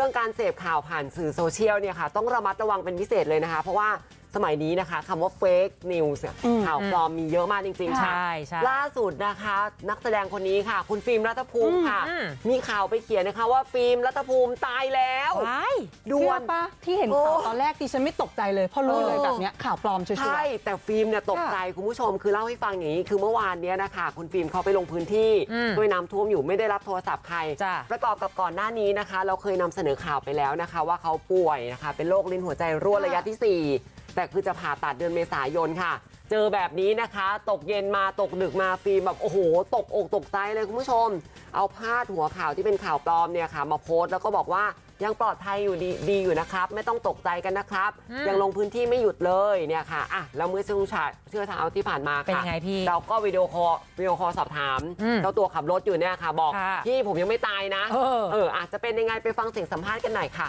รื่องการเสพข่าวผ่านสื่อโซเชียลเนี่ยค่ะต้องระมัดระวังเป็นพิเศษเลยนะคะเพราะว่า สมัยนี้นะคะคำว่า fake news เนี่ยอืมข่าวปลอมมีเยอะมากจริงๆค่ะใช่ใช่ล่าสุดนะคะ นักแสดงคนนี้ค่ะ คุณฟิล์มรัฐภูมิค่ะอืมมีข่าวไปเขียนนะคะว่าฟิล์มรัฐภูมิตายแล้วว้ายด่เชื่วอนปะที่เห็นข่าวโอ้ตอนแรกดิฉันไม่ตกใจเลยเพราะรู้เลยเออแบบเนี้ยข่าวปลอมชัวใช่ร์แต่ฟิล์มเนี่ยตกใจคุณผู้ชมคือเล่าให้ฟังอย่างนี้คือเมื่อวานเนี้ยนะคะคุณฟิล์มเขาไปลงพื้นที่อืมด้วยน้ำท่วมอยู่ไม่ได้รับโทรศัพท์ใครจ้ะประกอบกับก่อนหน้านี้นะคะ เราเคยนำเสนอข่าวไปแล้วนะคะ ว่าเขาป่วยนะคะเป็นโรคลิ้นหัวใจรั่วระยะที่ 4 แต่คือจะผ่าตัดเดือนเมษายนค่ะ เจอแบบนี้นะคะตกเย็นมาตกดึกมาฟิล์มแบบโอ้โห ตกอกตกใจเลยคุณผู้ชม เอาพาดหัวข่าวที่เป็นข่าวปลอมเนี่ยค่ะ มาโพสต์แล้วก็บอกว่ายังปลอดภัยอยู่ดีดีอยู่นะครับ ไม่ต้องตกใจกันนะครับอืมยังลงพื้นที่ไม่หยุดเลยเนี่ยค่ะอะแล้วเมื่อช่วงเช้าเชื่อเช้าที่ผ่านมาค่ะเป็นยังไงพี่เราก็วิดีโอคอลวิดีโอคอลสอบถามอืมเจ้าตัวขับรถอยู่เนี่ยค่ะ บอกค่ะ พี่ผมยังไม่ตายนะ เออ เอออาจจะเป็นยังไงไปฟังเสียงสัมภาษณ์กันหน่อยค่ะ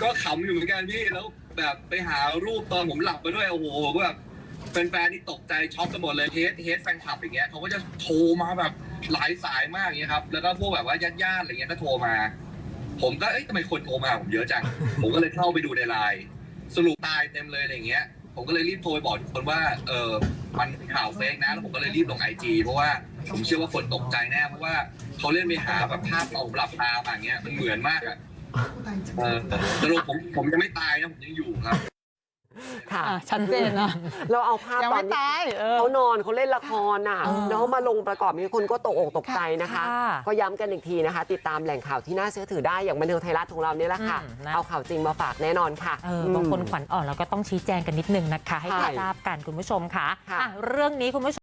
ก็ขำอยู่เหมือนกันพี่แล้วแบบไปหารูปตอนผมหลับไปด้วยโอ้โหแบบแฟนๆที่ตกใจช็อกกันหมดเลยเฮดเฮดแฟนคลับอย่างเงี้ยเขาก็จะโทรมาแบบหลายสายมากอย่างเงี้ยครับแล้วก็พวกแบบว่าญาติๆอะไรเงี้ยก็โทรมา ผมก็เอ้ยทำไมคนโทรมาผมเยอะจัง ผมก็เลยเข้าไปดูในไลน์สรุปตายเต็มเลยอะไรเงี้ย ผมก็เลยรีบโทรไปบอกทุกคนว่าเออมันข่าวเฟกนะแล้วผมก็เลยรีบลงไอจีเพราะว่าผมเชื่อว่าคนตกใจแน่เพราะว่าเขาเล่นไปหาแบบภาพเราหลับตามาอย่างเงี้ยมันเหมือนมากอะ เออสรุปผมผมยังไม่ตายนะผมยังอยู่ครับ ค่ะๆอะชัดเจนนะ เราเอาภาพยังตอไม่นที่ตาย เออ เขานอนเขาเล่นละครน่ะเออแล้วมาลงประกอบนี้คนก็ตกอกตกใจนะคะ ค่ะก็ย้ำกันอีกทีนะคะ ติดตามแหล่งข่าวที่น่าเชื่อถือได้อย่างบันเทิงไทยรัฐของเราเนี่ยแหละค่ะ อืมนะ เอาข่าวจริงมาฝากแน่นอนค่ะเออบางคนขวัญอ่อนแล้วก็ต้องชี้แจงกันนิดนึงนะคะ ให้ใช่ทราบกันคุณผู้ชมค่ะค่ะ อะเรื่องนี้คุณผู้ชม